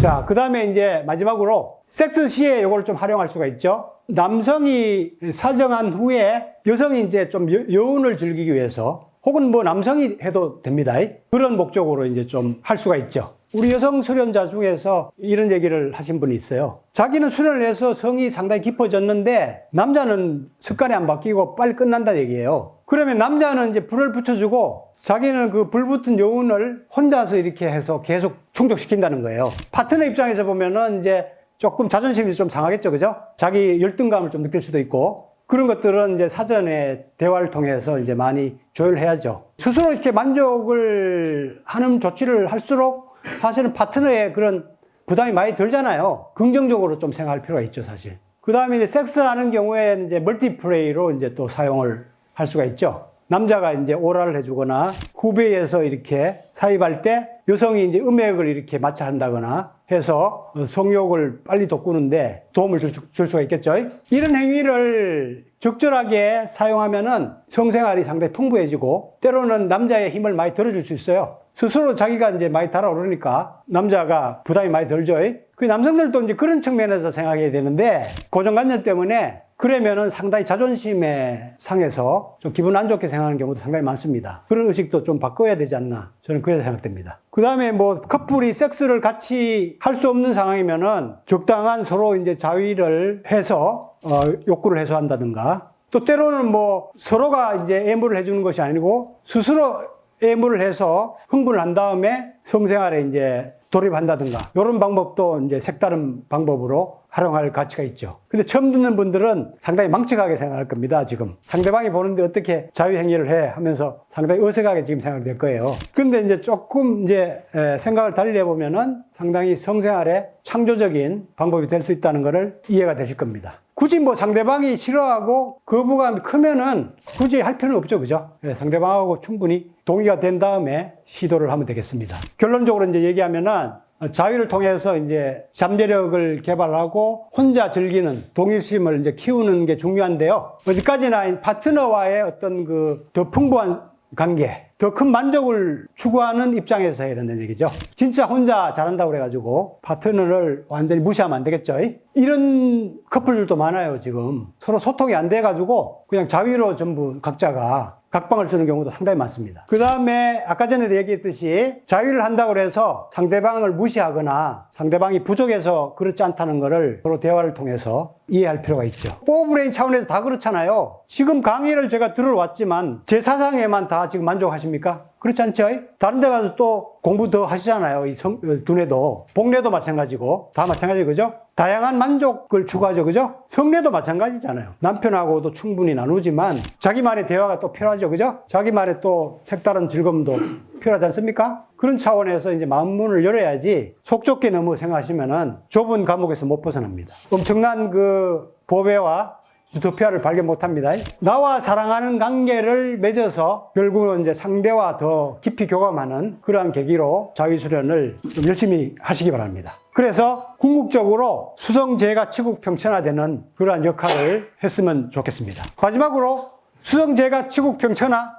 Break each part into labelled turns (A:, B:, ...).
A: 자, 그 다음에 이제 마지막으로 섹스 시에 이걸 좀 활용할 수가 있죠. 남성이 사정한 후에 여성이 이제 좀 여, 여운을 즐기기 위해서 혹은 뭐 남성이 해도 됩니다. 그런 목적으로 이제 좀 할 수가 있죠. 우리 여성 수련자 중에서 이런 얘기를 하신 분이 있어요. 자기는 수련을 해서 성이 상당히 깊어졌는데 남자는 습관이 안 바뀌고 빨리 끝난다는 얘기예요. 그러면 남자는 이제 불을 붙여주고 자기는 그 불 붙은 여운을 혼자서 이렇게 해서 계속 충족시킨다는 거예요. 파트너 입장에서 보면은 이제 조금 자존심이 좀 상하겠죠. 그죠? 자기 열등감을 좀 느낄 수도 있고 그런 것들은 이제 사전에 대화를 통해서 이제 많이 조율해야죠. 스스로 이렇게 만족을 하는 조치를 할수록 사실은 파트너의 그런 부담이 많이 들잖아요. 긍정적으로 좀 생각할 필요가 있죠, 사실. 그 다음에 이제 섹스하는 경우에는 이제 멀티플레이로 이제 또 사용을 할 수가 있죠. 남자가 이제 오랄을 해주거나 후배에서 이렇게 사입할 때 여성이 이제 음액을 이렇게 마찰 한다거나 해서 성욕을 빨리 돋구는데 도움을 줄, 수- 줄 수가 있겠죠. 이런 행위를 적절하게 사용하면은 성생활이 상당히 풍부해지고 때로는 남자의 힘을 많이 들어줄 수 있어요. 스스로 자기가 이제 많이 달아오르니까 남자가 부담이 많이 덜죠. 그 남성들도 이제 그런 측면에서 생각해야 되는데 고정관념 때문에 그러면은 상당히 자존심에 상해서 좀 기분 안 좋게 생각하는 경우도 상당히 많습니다. 그런 의식도 좀 바꿔야 되지 않나 저는 그렇게 생각됩니다. 그 다음에 뭐 커플이 섹스를 같이 할 수 없는 상황이면은 적당한 서로 이제 자위를 해서 어, 욕구를 해소한다든가 또 때로는 뭐 서로가 이제 애무를 해주는 것이 아니고 스스로 애무를 해서 흥분을 한 다음에 성생활에 이제 돌입한다든가 이런 방법도 이제 색다른 방법으로 활용할 가치가 있죠. 근데 처음 듣는 분들은 상당히 망측하게 생각할 겁니다. 지금 상대방이 보는데 어떻게 자유행위를 해 하면서 상당히 어색하게 지금 생각이 될 거예요. 근데 이제 조금 이제 에, 생각을 달리 해보면은 상당히 성생활에 창조적인 방법이 될 수 있다는 것을 이해가 되실 겁니다. 굳이 뭐 상대방이 싫어하고 거부감이 크면은 굳이 할 필요는 없죠. 그죠? 예, 상대방하고 충분히 동의가 된 다음에 시도를 하면 되겠습니다. 결론적으로 이제 얘기하면은 자유를 통해서 이제 잠재력을 개발하고 혼자 즐기는 독립심을 이제 키우는 게 중요한데요. 어디까지나 이 파트너와의 어떤 그 더 풍부한 관계, 더 큰 만족을 추구하는 입장에서 해야 된다는 얘기죠. 진짜 혼자 잘한다고 그래가지고 파트너를 완전히 무시하면 안 되겠죠. 이런 커플들도 많아요, 지금. 서로 소통이 안 돼가지고 그냥 자위로 전부 각자가 각방을 쓰는 경우도 상당히 많습니다. 그 다음에 아까 전에도 얘기했듯이 자위를 한다고 해서 상대방을 무시하거나 상대방이 부족해서 그렇지 않다는 것을 서로 대화를 통해서 이해할 필요가 있죠. 포브레인 차원에서 다 그렇잖아요. 지금 강의를 제가 들어왔지만 제 사상에만 다 지금 만족하십니까? 그렇지 않죠? 다른 데 가서 또 공부 더 하시잖아요. 이 성, 어, 두뇌도. 복뇌도 마찬가지고. 다 마찬가지, 그죠? 다양한 만족을 추구하죠, 그죠? 성뇌도 마찬가지잖아요. 남편하고도 충분히 나누지만 자기만의 대화가 또 필요하죠, 그죠? 자기만의 또 색다른 즐거움도 필요하지 않습니까? 그런 차원에서 이제 마음 문을 열어야지 속 좁게 너무 생각하시면은 좁은 감옥에서 못 벗어납니다. 엄청난 그 보배와 유토피아를 발견 못 합니다. 나와 사랑하는 관계를 맺어서 결국은 이제 상대와 더 깊이 교감하는 그러한 계기로 자위수련을 좀 열심히 하시기 바랍니다. 그래서 궁극적으로 수성제가 치국 평천화되는 그러한 역할을 했으면 좋겠습니다. 마지막으로 수성제가 치국 평천화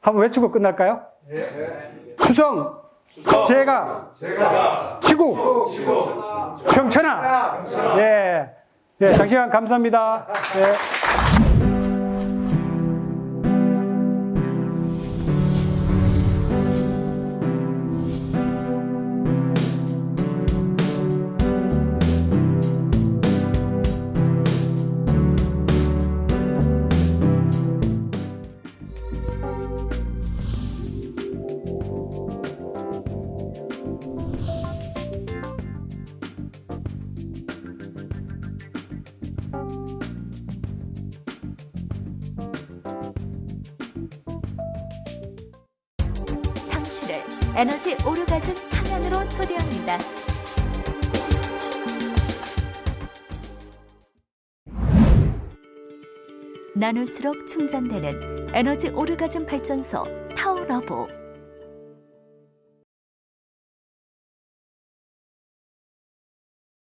A: 한번 외치고 끝날까요? 수성 제가 치국 평천화 예. 예, 장시간 감사합니다. 예.
B: 에너지 오르가즘 탕양으로 초대합니다. 나눌수록 충전되는 에너지 오르가즘 발전소 타오러브